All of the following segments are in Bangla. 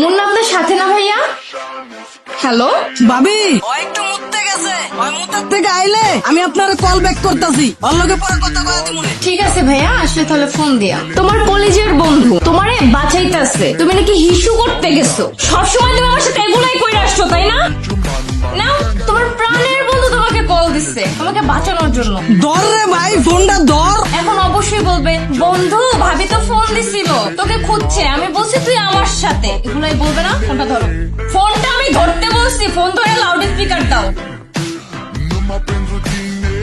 মুন্না আপনার সাথে না ভাইয়া? হ্যালো? ভাবি! ও একটু মুততে গেছে। ওই মুতার থেকে আইলে আমি আপনার কল ব্যাক করতেছি। ওর লগে পরে কথা কয়ে দিমুনে ঠিক আছে ভাইয়া আসলে তাহলে ফোন দিয়া। তোমার কলেজের বন্ধু তোমারে বাঁচাইতাছে। তুমি নাকি হিসু করতে গেছো। সবসময় তুমি আমার সাথে এগুলাই করে আসছো তাই না? কল তোমাকে বাঁচানোর জন্য। ধর রে ভাই ফোনটা ধর। এখন অবশ্যই বলবে বন্ধু ভাবি তো ফোন দিছিল তোকে খুঁজছে আমি বলছি তুই আমার সাথে। এগুলাই বলবে না ফোনটা ধরো। ফোনটা আমি ধরতে বলছি ফোন ধরে লাউড স্পিকার দাও।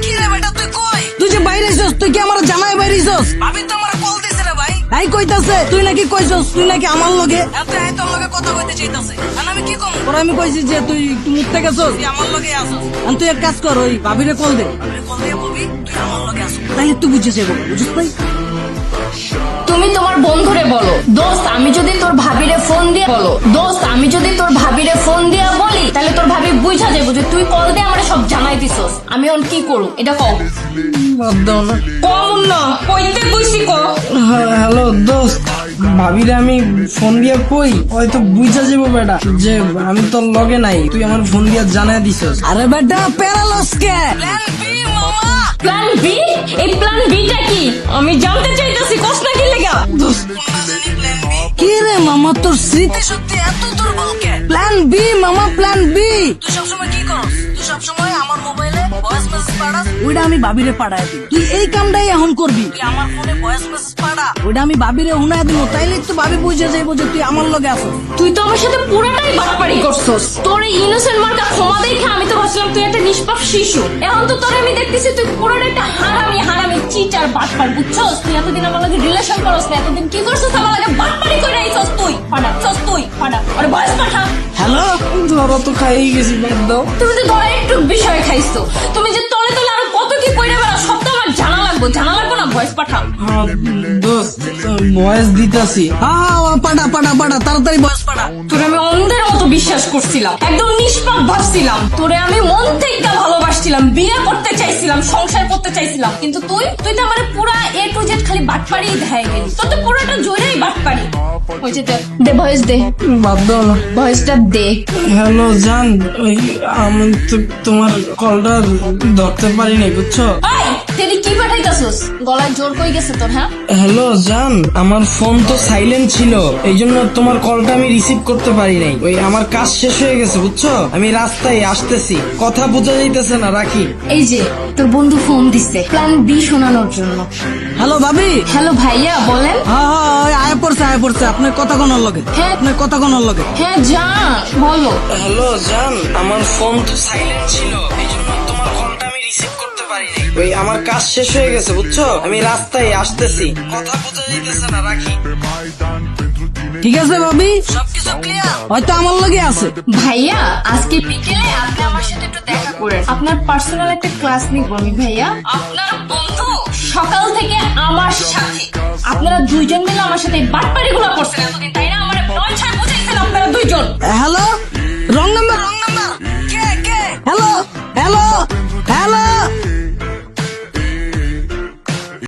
কি রে বেটা তুই কই? তুই যে বাইরে যাস তুই কি আমার জামাই বাইরে যাস ভাবি তো কইতাছে? তুই নাকি কইছস তুই নাকি আমার লগে? এত এই তোর লগে কথা কইতে চাইতাছে। আর আমি কি কম? তোর আমি কইছি যে তুই একটু মুততে গেছস তুই আমার লগে আসস আর তুই এক কাজ কর ওই ভাবিরে কল দে। ভাবিরে কল দিয়ে বলবি তুই আমার লগে আসস তাইলে তুই বুঝে যাব বুঝছ ভাই? তুমি তোমার বন্ধুরে বলো। দোস্ত আমি যদি তোর ভাবিরে ফোন দিয়ে বলো। দোস্ত আমি যদি তোর ভাবিরে ফোন দিয়া বলি তাহলে তোর ভাবি বুঝা যাব যে তুই কল দিয়ে আমার সব জানাই দিছস। আমি এখন কি করু এটা কও। বাদ দাও না। কম না কইতে কইছি ক। হ্যালো দোস্ত। ভাবিরে আমি ফোন দিয়ে কই? হয়তো বুঝা যাব বেটা যে আমি তোর লগে নাই। তুই আমার ফোন দিয়ে জানাই দিছস। আরে বেটা প্যারালস কে প্ল্যান বি এই প্ল্যান বিটা কি? আমি জানতে চাইতেছি কষ্ট কি লেগা? রে মামা তোর স্মৃতি শক্তি এত দুর্বল কে? প্ল্যান বি মামা প্ল্যান বি তুই সবসময় কি করস? তুই সবসময় আমার মোবাইলে ভয়েস ওইটা আমি ভাবিরে পাঠাই দিই তুই এই কামটাই এখন করবি। তুই আমার ফোনে ভয়েস মেসেজ পাঠা ওইটা আমি উনাই দিব। তাইলে একটু ভাবি বুঝে যাইবো যে তুই আমার লগে আছো। তুই তো আমার সাথে পুরোটাই করছস। তোর এই ইনোসেন্ট মার্কা ক্ষমা দেখে আমি তো ভাবছিলাম তুই একটা নিষ্পাপ শিশু। এখন তো তোর আমি দেখতেছি তুই পুরোটা একটা হারামি হারামি চিটার বাটপার বুঝছস? তুই এতদিন আমার লাগে রিলেশন করস না এতদিন কি করছস? আমার লাগে করে আইছস তুই। চস তুই পাঠা আরে বয়স পাঠা। হ্যালো? ধরো তো গেছি বাদ দাও। তুমি তো ধরে একটু বিষয় খাইছো তুমি যে তলে তলে আরও কত কি কইরা বেড়া সব তো আমার জানা লাগবো। জানা লাগবো না? ভয়েস পাঠাও। দোস্ত ভয়েস দিতাছি। হ্যাঁ পাঠা পাঠা পাঠা তাড়াতাড়ি ভয়েস পাঠা। তোরে আমি অন্ধের মতো বিশ্বাস করছিলাম। একদম নিষ্পাপ ভাবছিলাম। তোরে আমি মন থেকে ভালোবাসছিলাম বিয়ে করতে চাইছিলাম সংসার করতে চাইছিলাম। কিন্তু তুই তুই তো আমার পুরা বাটপাড়ি দেখায় গেলি। তোর তো পুরোটা জোরেই বাটপাড়ি। ওই যে দে, দে ভয়েস দে। বাদ দাও না। ভয়েসটা দে। হ্যালো জান ওই আমি তো তোমার কলটা ধরতে পারিনি বুঝছ? গলায় জোর কই গেছে তোর হ্যাঁ? হ্যালো জান আমার ফোন তো সাইলেন্ট ছিল এই জন্য তোমার কলটা আমি রিসিভ করতে পারি নাই। ওই আমার কাজ শেষ হয়ে গেছে বুঝছ? আমি রাস্তায় আসতেছি কথা বোঝা যাইতেছে না রাখি। এই যে তোর বন্ধু ফোন দিছে প্ল্যান বি শোনানোর জন্য। হ্যালো ভাবি? হ্যালো ভাইয়া বলেন। হ্যাঁ হ্যাঁ আয় পড়ছে আয় পড়ছে আপনার কথা কোনার লগে? হ্যাঁ। আপনার কথা কোনার লগে? হ্যাঁ জান বলো। হ্যালো জান আমার ফোন তো সাইলেন্ট ছিল ওই আমার কাজ শেষ হয়ে গেছে বুঝছ? আমি রাস্তায় আসতেছি। কথা বোঝা যাইতেছে না রাখি। ঠিক আছে ভাবি? সবকিছু ক্লিয়ার হয়তো আমার লাগে আছে। ভাইয়া আজকে বিকেলে আপনি আমার সাথে একটু দেখা করেন। আপনার পার্সোনাল একটা ক্লাস নিব আমি ভাইয়া। আপনার বন্ধু? সকাল থেকে আমার সাথে। আপনারা দুইজন মিলে আমার সাথে বাটপারি গুলো করছেন। এতদিন তাই না? আমার নয় ছাড় বুঝাইছেন আপনারা দুইজন। Hello wrong number wrong number কে কে? Hello hello hello